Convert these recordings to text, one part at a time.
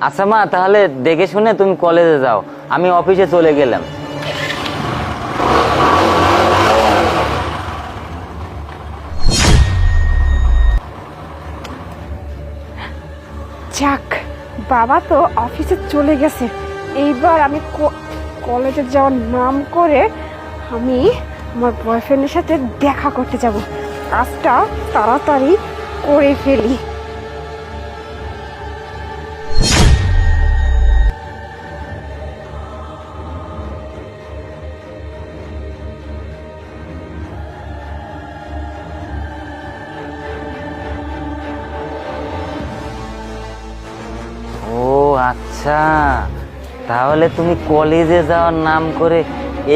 আচ্ছা মা, তাহলে দেখে শুনে তুমি কলেজে যাও। আমি অফিসে চলে গেলাম। যাক, বাবা তো অফিসে চলে গেছে। এইবার আমি কলেজে যাওয়ার নাম করে আমি আমার বয়ফ্রেন্ডের সাথে দেখা করতে যাব। কাজটা তাড়াতাড়ি করে ফেলি। আচ্ছা তাহলে তুমি কলেজে যাওয়ার নাম করে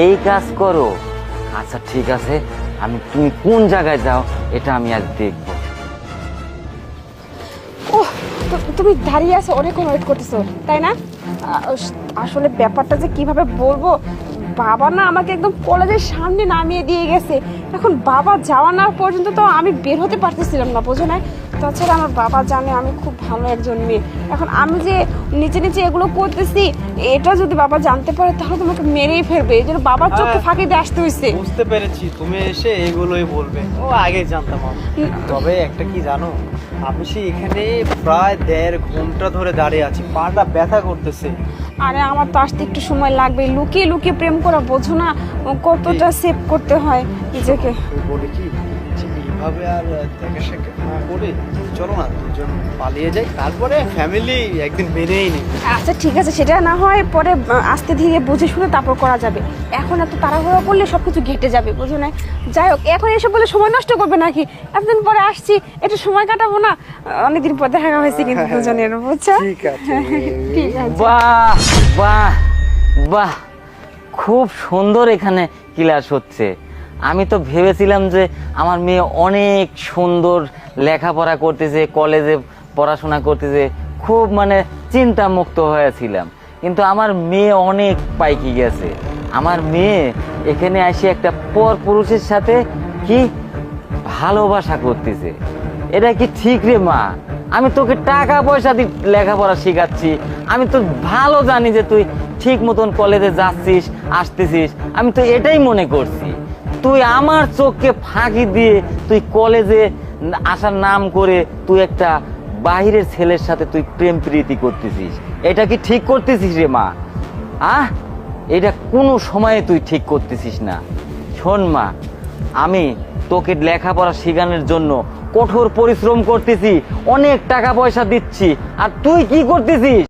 এই কাজ করো। আচ্ছা ঠিক আছে, আমি, তুমি কোন জায়গায় যাও, এটা আমি আজ দেখব। ওহ তুমি দাঁড়িয়ে আছো, অনেকক্ষণ ওয়েট করতেছো, তাই না? আসলে ব্যাপারটা যে কীভাবে বলব বাবা না আমাকে একদম কলেজের সামনে নামিয়ে দিয়ে গেছে। এখন বাবা যাওয়া না পর্যন্ত তো আমি বের হতে পারতেছিলাম না বোঝো না তাছাড়া আমার বাবা জানে আমি খুব ভালো একজন মেয়ে। এখন আমি যে নিচে নিচে এগুলো করতেছি এটা যদি বাবা জানতে পারে তাহলে তোমাকে মেরেই ফেলবে। এই জন্য বাবার চোখে। ফাঁকি দিয়ে আসতে হয়েছে বুঝতে পেরেছি তুমি এসে এগুলোই বলবে। ও আগে জানতাম তবে একটা কি জানো আমি সে এখানে প্রায় দেড় ঘণ্টা ধরে দাঁড়িয়ে আছি পাটা ব্যথা করতেছে। আরে আমার তো আসতে একটু সময় লাগবে। লুকিয়ে লুকিয়ে প্রেম করা বোঝো না কতটা সেভ করতে হয় নিজেকে। এইভাবে আর দেখা সাক্ষাৎ না করে চলো না দুজন পালিয়ে যাই। তারপরে ফ্যামিলি একদিন মেনেই নেই আচ্ছা ঠিক আছে সেটা না হয় পরে আস্তে ধীরে বুঝে শুনে তারপর করা যাবে। এখন এত তাড়াহুড়ো করলে সব কিছু ঘেটে যাবে বুঝো না যাই হোক এখন এসব বলে সময় নষ্ট করবে নাকি? এতদিন পরে আসছি একটু সময় কাটাবো না? অনেকদিন পর দেখা হয়েছে কিন্তু দুজনের বুঝছ? ঠিক আছে। ঠিক আছে। বাহ বাহ বাহ। খুব সুন্দর এখানে ক্লাস হচ্ছে। আমি তো ভেবেছিলাম যে আমার মেয়ে অনেক সুন্দর লেখাপড়া করতেছে কলেজে পড়াশোনা করতেছে, খুব মানে চিন্তামুক্ত হয়েছিলাম। কিন্তু আমার মেয়ে অনেক পাইকি গেছে। আমার মেয়ে এখানে এসে একটা পর পুরুষের সাথে কি ভালোবাসা করতেছে। এটা কি ঠিক রে মা? আমি তোকে টাকা পয়সা দিয়ে লেখাপড়া শেখাচ্ছি। আমি তো ভালো জানি যে তুই ঠিক মতন কলেজে যাচ্ছিস, আসতেছিস। আমি তো এটাই মনে করছি। তুই আমার চোখকে ফাঁকি দিয়ে তুই কলেজে আসার নাম করে তুই একটা বাইরের ছেলের সাথে তুই প্রেম প্রীতি করতেছিস। এটা কি ঠিক করতেছিস রে মা? আহ? এটা কোনো সময়ে তুই ঠিক করতেছিস না। শোন মা, আমি তোকে লেখাপড়া শেখানোর জন্য কঠোর পরিশ্রম করতেছি, অনেক টাকা পয়সা দিচ্ছি, আর তুই কি করতেছিস?